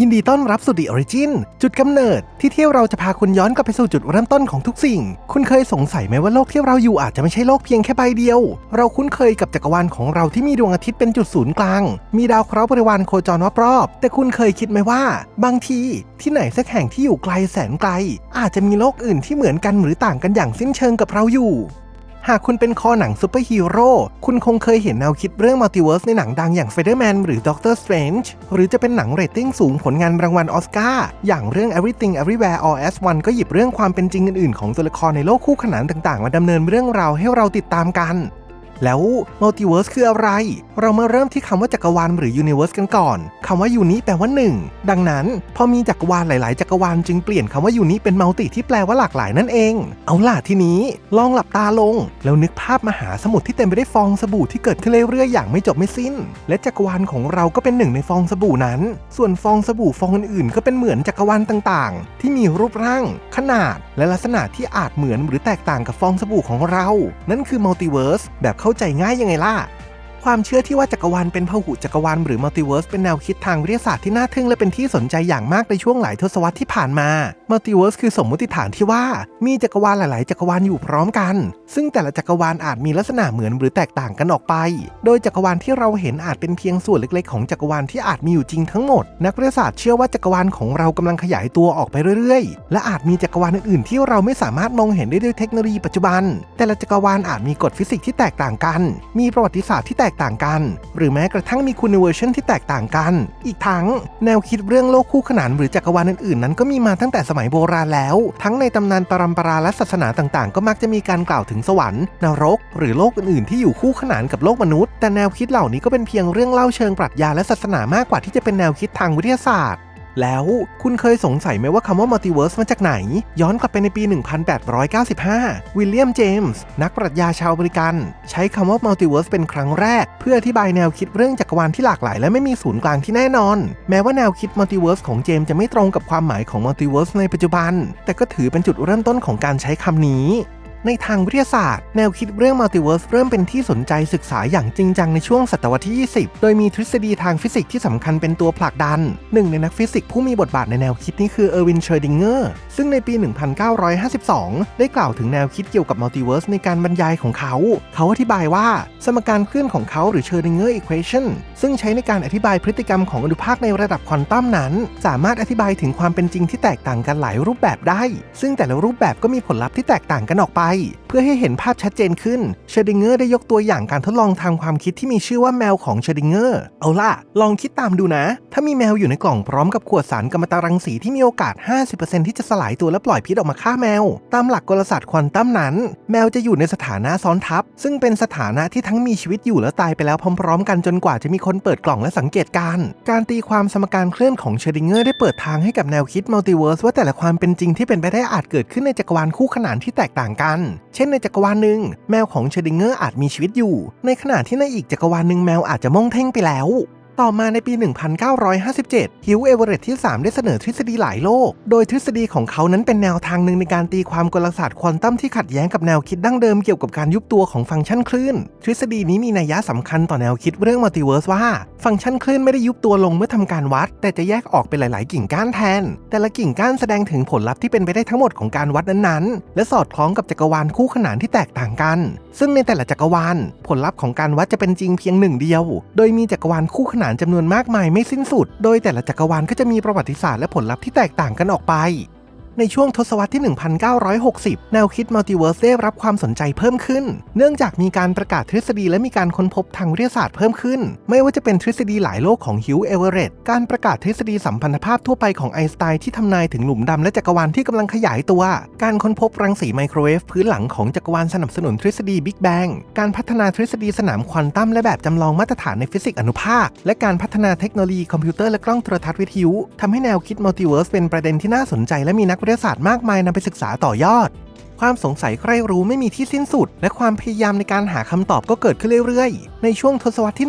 ยินดีต้อนรับสู่ The Origin จุดกำเนิด ที่เที่ยวเราจะพาคุณย้อนกลับไปสู่จุดเริ่มต้นของทุกสิ่ง คุณเคยสงสัยไหมว่าโลกที่เราอยู่อาจจะไม่ใช่โลกเพียงแค่ใบเดียว เราคุ้นเคยกับจักรวาลของเราที่มีดวงอาทิตย์เป็นจุดศูนย์กลาง มีดาวเคราะห์บริวารโคจรรอบๆแต่คุณเคยคิดไหมว่า บางทีที่ไหนสักแห่งที่อยู่ไกลแสนไกล อาจจะมีโลกอื่นที่เหมือนกันหรือต่างกันอย่างสิ้นเชิงกับเราอยู่ หากคุณเป็นคอหนังซูเปอร์ฮีโร่คุณคงเคยเห็นแนวคิดเรื่องมัลติเวิร์สในหนังดังอย่าง Spider-Man หรือ Doctor Strange หรือจะเป็นหนังเรตติ้งสูงผลงานรางวัลออสการ์อย่างเรื่อง Everything Everywhere All at once ก็หยิบเรื่องความเป็นจริงอื่นๆ ของตัวละครในโลกคู่ขนานต่างๆ มาดำเนินเรื่องราวให้เราติดตามกัน แล้วมัลติเวิร์สคืออะไร เรามาเริ่มที่คำว่าจักรวาลหรือยูนิเวิร์สกันก่อนคำว่ายูนิแปลว่าหนึ่งดังนั้น พอมีจักรวาลหลาย ๆ จักรวาลจึงเปลี่ยนคำว่ายูนิเป็นมัลติที่แปลว่าหลากหลายนั่นเอง เอาล่ะทีนี้ลองหลับตาลง แล้วนึกภาพมหาสมุทรที่เต็มไปด้วยฟองสบู่ที่เกิดขึ้นเรื่อย ๆ อย่างไม่จบไม่สิ้น และจักรวาลของเราก็เป็นหนึ่งในฟองสบู่นั้น ส่วนฟองสบู่ฟองอื่น ๆ ก็เป็นเหมือนจักรวาลต่าง ๆ ที่มีรูปร่าง ขนาด และลักษณะที่อาจเหมือนหรือแตกต่างกับฟองสบู่ของเรา นั่นคือมัลติเวิร์สแบบเข้าใจง่ายยังไงล่ะ ความเชื่อที่ว่าจักรวาลเป็นพหุจักรวาลหรือมัลติเวิร์สเป็นแนวคิดทางวิทยาศาสตร์ที่น่าทึ่งและเป็นที่สนใจอย่างมากในช่วงหลายทศวรรษที่ผ่านมามัลติเวิร์สคือสมมติฐานที่ว่ามีจักรวาลหลาย ๆ จักรวาลอยู่พร้อมกัน ซึ่งแต่ละจักรวาลอาจมีลักษณะเหมือนหรือแตกต่างกันออกไป โดยจักรวาลที่เราเห็นอาจเป็นเพียงส่วนเล็ก ๆ ของจักรวาลที่อาจมีอยู่จริงทั้งหมด นักวิทยาศาสตร์เชื่อว่าจักรวาลของเรากำลังขยายตัวออกไปเรื่อย ๆ และอาจมีจักรวาลอื่น ๆ ที่เราไม่สามารถมองเห็นได้ด้วยเทคโนโลยีปัจจุบัน แต่ละจักรวาลอาจมีกฎฟิสิกส์ที่แตกต่างกัน มีประวัติศาสตร์ที่แตกต่างกัน หรือแม้กระทั่งมีคุณเวอร์ชันที่แตกต่างกัน อีกทั้งแนวคิดเรื่องโลกคู่ขนานหรือจักรวาลอื่นๆ นั้นก็มีมาตั้งแต่สมัยโบราณแล้ว ทั้งในตำนานปรัมปราและศาสนาต่างๆ ก็มักจะมีการกล่าวถึงสวรรค์นรก หรือโลกอื่นๆ ที่อยู่คู่ขนานกับโลกมนุษย์ แต่แนวคิดเหล่านี้ก็เป็นเพียงเรื่องเล่าเชิงปรัชญาและศาสนามากกว่าที่จะเป็นแนวคิดทางวิทยาศาสตร์ แล้วคุณเคยสงสัยไหมว่าคำว่ามัลติเวิร์สมาจากไหน ย้อนกลับไปในปี 1895 วิลเลียม เจมส์ นักปรัชญาชาวอเมริกัน ใช้คำว่ามัลติเวิร์สเป็นครั้งแรก เพื่ออธิบายแนวคิดเรื่องจักรวาลที่หลากหลายและไม่มีศูนย์กลางที่แน่นอน แม้ว่าแนวคิดมัลติเวิร์สของเจมส์จะไม่ตรงกับความหมายของมัลติเวิร์สในปัจจุบัน แต่ก็ถือเป็นจุดเริ่มต้นของการใช้คำนี้ ในทางวิทยาศาสตร์ แนวคิดเรื่องมัลติเวิร์สเริ่มเป็นที่สนใจศึกษาอย่างจริงจังในช่วงศตวรรษที่ 20 โดยมีทฤษฎีทางฟิสิกส์ที่สำคัญเป็นตัวผลักดัน หนึ่งในนักฟิสิกส์ผู้มีบทบาทในแนวคิดนี้คือเออร์วินเชอร์ดิงเกอร์ซึ่งในปี 1952 ได้กล่าวถึงแนวคิดเกี่ยวกับมัลติเวิร์สในการบรรยายของเขา เขาอธิบายว่าสมการเคลื่อนของเขาหรือเชอร์ดิงเกอร์อีควอชันซึ่งใช้ในการอธิบายพฤติกรรมของอนุภาคในระดับควอนตัมนั้น สามารถอธิบายถึงความเป็นจริงที่แตกต่างกันหลายรูปแบบได้ ซึ่งแต่ละรูปแบบก็มีผลลัพธ์ที่แตกต่างกันออกไปเพื่อให้เห็นภาพชัดเจนขึ้นเชดิงเกอร์ได้ยกตัวอย่างการทดลองทางความคิดที่มีชื่อว่าแมวของเชดิงเกอร์เอาล่ะ ลองคิดตามดูนะ ถ้ามีแมวอยู่ในกล่องพร้อมกับขวดสารกัมมันตรังสีที่มีโอกาส 50%ที่จะสลายตัวและปล่อยพิษออกมาฆ่าแมว ตามหลักกลศาสตร์ควอนตัมนั้น แมวจะอยู่ในสถานะซ้อนทับ ซึ่งเป็นสถานะที่ทั้งมีชีวิตอยู่และตายไปแล้วพร้อม ๆ กันจนกว่าจะมีคนเปิดกล่องและสังเกตการ การตีความสมการเคลื่อนของเชดิงเกอร์ได้เปิดทางให้กับแนวคิดมัลติเวิร์สว่าแต่ละความเป็นจริงที่เป็นไปได้อาจเกิดขึ้นในจักรวาลคู่ขนานที่แตกต่างกันเช่นในจักรวาลหนึ่งแมวของเชดิงเกอร์อาจมีชีวิตอยู่ ในขณะที่ในอีกจักรวาลหนึ่งแมวอาจจะม่องเท่งไปแล้ว ต่อมาในปี 1957 ฮิวเอเวอเรตที่ 3 ได้เสนอทฤษฎีหลายโลก โดยทฤษฎีของเขานั้นเป็นแนวทางหนึ่งในการตีความกลศาสตร์ควอนตัมที่ขัดแย้งกับแนวคิดดั้งเดิมเกี่ยวกับการยุบตัวของฟังก์ชันคลื่น ทฤษฎีนี้มีนัยยะสำคัญต่อแนวคิดเรื่องมัลติเวิร์สว่า ฟังก์ชันคลื่นไม่ได้ยุบตัวลงเมื่อทำการวัด แต่จะแยกออกเป็นหลาย ๆ กิ่งก้านแทน แต่ละกิ่งก้านแสดงถึงผลลัพธ์ที่เป็นไปได้ทั้งหมดของการวัดนั้น ๆ และสอดคล้องกับจักรวาลคู่ขนานที่แตกต่างกัน ซึ่งในแต่ละจักรวาล ผลลัพธ์ของการวัดจะเป็นจริงเพียงหนึ่งเดียว โดยมีจักรวาลคู่ขนานจำนวนมากมายไม่สิ้นสุด โดยแต่ละจักรวาลก็จะมีประวัติศาสตร์และผลลัพธ์ที่แตกต่างกันออกไป ในช่วงทศวรรษที่ 1960 แนวคิดมัลติเวิร์สได้รับความสนใจเพิ่มขึ้น เนื่องจากมีการประกาศทฤษฎีและมีการค้นพบทางวิทยาศาสตร์เพิ่มขึ้น ไม่ว่าจะเป็นทฤษฎีหลายโลกของฮิวเอเวอเรตการประกาศทฤษฎีสัมพันธภาพทั่วไปของไอน์สไตน์ที่ทำนายถึงหลุมดำและจักรวาลที่กำลังขยายตัว การค้นพบรังสีไมโครเวฟพื้นหลังของจักรวาลสนับสนุนทฤษฎีบิ๊กแบงการพัฒนาทฤษฎีสนามควอนตัมและแบบจำลองมาตรฐานในฟิสิกส์อนุภาค และการพัฒนาเทคโนโลยีคอมพิวเตอร์และกล้องโทรทัศน์วิทยุทำให้แนวคิดมัลติเวิร์สเป็นประเด็นที่น่าสนใจและมีนักทยาศาสตร์มากมายนำไปศึกษาต่อยอด ความสงสัยใครรู้ไม่มีที่สิ้นสุด และความพยายามในการหาคำตอบก็เกิดขึ้นเรื่อยๆในช่วงทศวรรษที่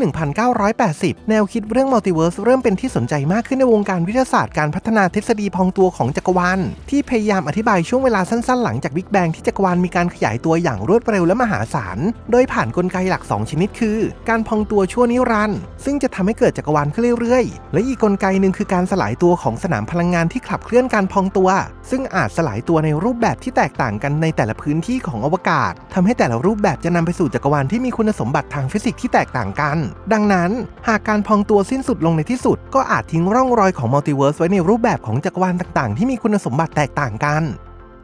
1980 แนวคิดเรื่องมัลติเวิร์สเริ่มเป็นที่สนใจมากขึ้นในวงการวิทยาศาสตร์การพัฒนาทฤษฎีพองตัวของจักรวาลที่พยายามอธิบายช่วงเวลาสั้นๆ หลังจากบิ๊กแบงที่จักรวาลมีการขยายตัวอย่างรวดเร็วและมหาศาล โดยผ่านกลไกหลัก 2 ชนิดคือ การพองตัวชั่วนิรันดร์ซึ่งจะทำให้เกิดจักรวาลขึ้นเรื่อยๆ และอีกกลไกหนึ่งคือการสลายตัวของสนามพลังงานที่ขับเคลื่อนการพองตัว ซึ่งอาจสลายตัวในรูปแบบที่แตกต่างกันในแต่ละพื้นที่ของอวกาศทำให้แต่ละรูปแบบจะนำไปสู่จักรวาลที่มีคุณสมบัติทางฟิสิกส์ที่แตกต่างกัน ดังนั้น หากการพองตัวสิ้นสุดลงในที่สุด ก็อาจทิ้งร่องรอยของมัลติเวิร์สไว้ในรูปแบบของจักรวาลต่างๆ ที่มีคุณสมบัติแตกต่างกัน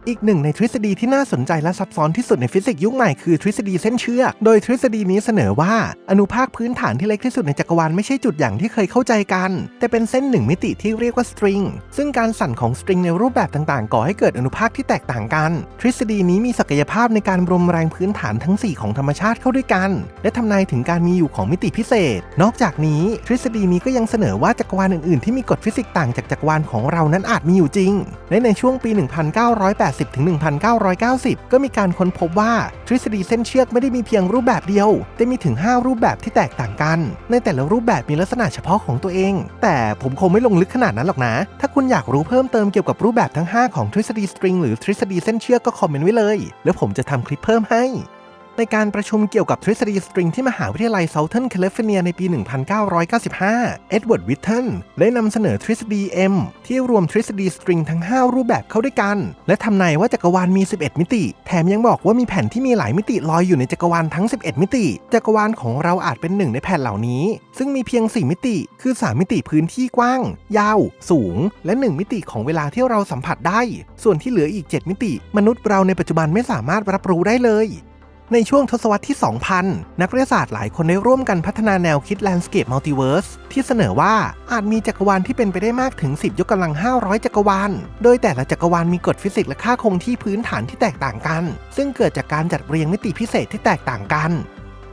อีกหนึ่งในทฤษฎีที่น่าสนใจและซับซ้อนที่สุดในฟิสิกส์ยุคใหม่คือทฤษฎีเส้นเชือก โดยทฤษฎีนี้เสนอว่า อนุภาคพื้นฐานที่เล็กที่สุดในจักรวาลไม่ใช่จุดอย่างที่เคยเข้าใจกัน แต่เป็นเส้นหนึ่งมิติที่เรียกว่าสตริง ซึ่งการสั่นของสตริงในรูปแบบต่างๆ ก่อให้เกิดอนุภาคที่แตกต่างกัน ทฤษฎีนี้มีศักยภาพในการรวมแรงพื้นฐานทั้ง 4 ของธรรมชาติเข้าด้วยกัน และทำนายถึงการมีอยู่ของมิติพิเศษ นอกจากนี้ ทฤษฎีนี้ก็ยังเสนอว่าจักรวาลอื่นๆที่มีกฎฟิสิกส์ต่างจากจักรวาลของเรานั้นอาจมีอยู่จริง และในช่วงปี 1980ถึง 1990 ก็มีการค้นพบว่าทฤษฎีเส้นเชือกไม่ได้มีเพียงรูปแบบเดียว แต่มีถึง 5 รูปแบบที่แตกต่างกัน ในแต่ละรูปแบบมีลักษณะเฉพาะของตัวเอง แต่ผมคงไม่ลงลึกขนาดนั้นหรอกนะ ถ้าคุณอยากรู้เพิ่มเติมเกี่ยวกับรูปแบบทั้ง 5 ของทฤษฎีสตริงหรือทฤษฎีเส้นเชือกก็คอมเมนต์ไว้เลย แล้วผมจะทำคลิปเพิ่มให้ ในการประชุมเกี่ยวกับทฤษฎีสตริงที่มหาวิทยาลัยเซาเทิร์นแคลิฟอร์เนียในปี 1995 เอ็ดเวิร์ด วิทเทนได้นำเสนอทฤษฎี M ที่รวมทฤษฎีสตริงทั้ง 5 รูปแบบเข้าด้วยกัน และทำนายว่าจักรวาลมี 11 มิติ แถมยังบอกว่ามีแผ่นที่มีหลายมิติลอยอยู่ในจักรวาลทั้ง 11 มิติ จักรวาลของเราอาจเป็นหนึ่งในแผ่นเหล่านี้ ซึ่งมีเพียง 4 มิติ คือ 3 มิติพื้นที่กว้าง ยาว สูง และ 1 มิติของเวลาที่เราสัมผัสได้ ส่วนที่เหลืออีก 7 มิติ มนุษย์เราในปัจจุบันไม่สามารถรับรู้ได้เลย ในช่วงทศวรรษที่ 2000 นักวิทยาศาสตร์หลายคนได้ร่วมกันพัฒนาแนวคิด Landscape Multiverse ที่เสนอว่าอาจมีจักรวาลที่เป็นไปได้มากถึง 10 ยกกำลัง 500 จักรวาล โดยแต่ละจักรวาลมีกฎฟิสิกส์และค่าคงที่พื้นฐานที่แตกต่างกัน ซึ่งเกิดจากการจัดเรียงมิติพิเศษที่แตกต่างกัน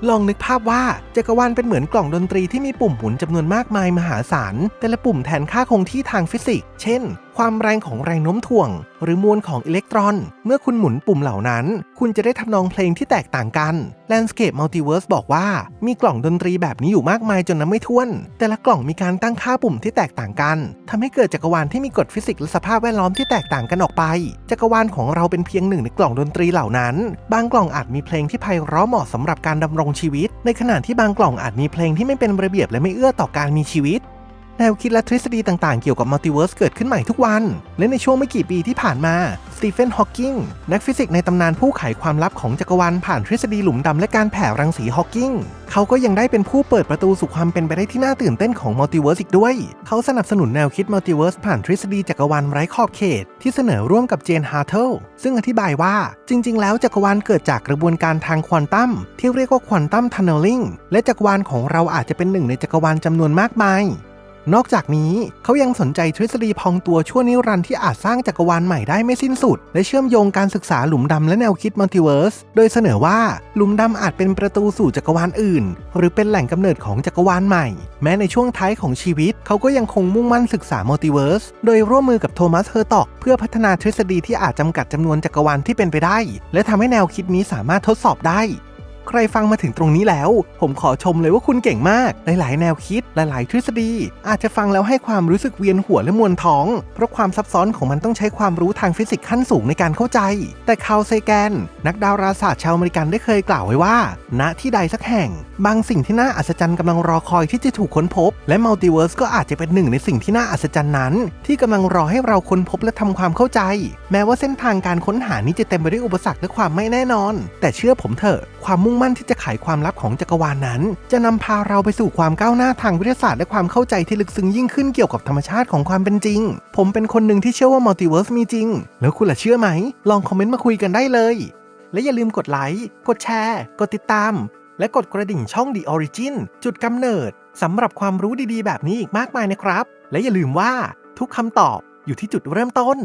ลองนึกภาพว่าจักรวาลเป็นเหมือนกล่องดนตรีที่มีปุ่มหมุนจำนวนมากมายมหาศาลแต่ละปุ่มแทนค่าคงที่ทางฟิสิกส์ เช่น ความแรงของแรงโน้มถ่วง หรือมวลของอิเล็กตรอน เมื่อคุณหมุนปุ่มเหล่านั้น คุณจะได้ทำนองเพลงที่แตกต่างกัน Landscape Multiverse บอกว่ามีกล่องดนตรีแบบนี้อยู่มากมายจนนับไม่ถ้วน แต่ละกล่องมีการตั้งค่าปุ่มที่แตกต่างกันทำให้เกิดจักรวาลที่มีกฎฟิสิกส์และสภาพแวดล้อมที่แตกต่างกันออกไป จักรวาลของเราเป็นเพียงหนึ่งในกล่องดนตรีเหล่านั้น บางกล่องอาจมีเพลงที่ไพเราะเหมาะสำหรับการดำรงชีวิต ในขณะที่บางกล่องอาจมีเพลงที่ไม่เป็นระเบียบและไม่เอื้อต่อการมีชีวิต แนวคิดและทฤษฎีต่างๆ เกี่ยวกับมัลติเวิร์สเกิดขึ้นใหม่ทุกวัน และในช่วงไม่กี่ปีที่ผ่านมาสตีเฟนฮอว์กิงนักฟิสิกส์ในตำนานผู้ไขความลับของจักรวาลผ่านทฤษฎีหลุมดำและการแผ่รังสีฮอว์กิงเขาก็ยังได้เป็นผู้เปิดประตูสู่ความเป็นไปได้ที่น่าตื่นเต้นของมัลติเวิร์สอีกด้วย เขาสนับสนุนแนวคิดมัลติเวิร์สผ่านทฤษฎีจักรวาลไร้ขอบเขต ที่เสนอร่วมกับเจนฮาร์เทลซึ่งอธิบายว่าจริง ๆ แล้วจักรวาลเกิดจากกระบวนการทางควอนตัมที่เรียกว่าควอนตัมทันเนลลิงและจักรวาลของเราอาจจะเป็นหนึ่งในจักรวาลจำนวนมากมาย นอกจากนี้เขายังสนใจทฤษฎีพองตัวชั่วนิรันดร์ที่อาจสร้างจักรวาลใหม่ได้ไม่สิ้นสุด และเชื่อมโยงการศึกษาหลุมดำและแนวคิดมัลติเวิร์ส โดยเสนอว่าหลุมดำอาจเป็นประตูสู่จักรวาลอื่น หรือเป็นแหล่งกำเนิดของจักรวาลใหม่ แม้ในช่วงท้ายของชีวิต เขาก็ยังคงมุ่งมั่นศึกษามัลติเวิร์ส โดยร่วมมือกับโทมัสเฮอร์ตอกเพื่อพัฒนาทฤษฎีที่อาจจำกัดจำนวนจักรวาลที่เป็นไปได้ และทำให้แนวคิดนี้สามารถทดสอบได้ ใครฟังมาถึงตรงนี้แล้ว ผมขอชมเลยว่าคุณเก่งมาก หลาย ๆ แนวคิด หลาย ๆ ทฤษฎี อาจจะฟังแล้วให้ความรู้สึกเวียนหัวและมวนท้อง เพราะความซับซ้อนของมันต้องใช้ความรู้ทางฟิสิกส์ขั้นสูงในการเข้าใจ แต่คาร์ลเซแกน นักดาราศาสตร์ชาวอเมริกันได้เคยกล่าวไว้ว่า ณ ที่ใดสักแห่ง บางสิ่งที่น่าอัศจรรย์กำลังรอคอยที่จะถูกค้นพบ และมัลติเวิร์สก็อาจจะเป็นหนึ่งในสิ่งที่น่าอัศจรรย์นั้น ที่กำลังรอให้เราค้นพบและทำความเข้าใจ แม้ว่าเส้นทางการค้นหานี้จะเต็มไปด้วยอุปสรรคและความไม่แน่นอน แต่เชื่อผมเถอะความมุ่งมั่นที่จะไขความลับของจักรวาลนั้น จะนำพาเราไปสู่ความก้าวหน้าทางวิทยาศาสตร์และความเข้าใจที่ลึกซึ้งยิ่งขึ้นเกี่ยวกับธรรมชาติของความเป็นจริง ผมเป็นคนหนึ่งที่เชื่อว่ามัลติเวิร์สมีจริง แล้วคุณล่ะเชื่อไหม ลองคอมเมนต์มาคุยกันได้เลย และอย่าลืมกดไลค์ กดแชร์ กดติดตาม และกดกระดิ่งช่อง The Origin จุดกำเนิดสำหรับความรู้ดีๆ แบบนี้อีกมากมายนะครับ และอย่าลืมว่าทุกคำตอบอยู่ที่จุดเริ่มต้น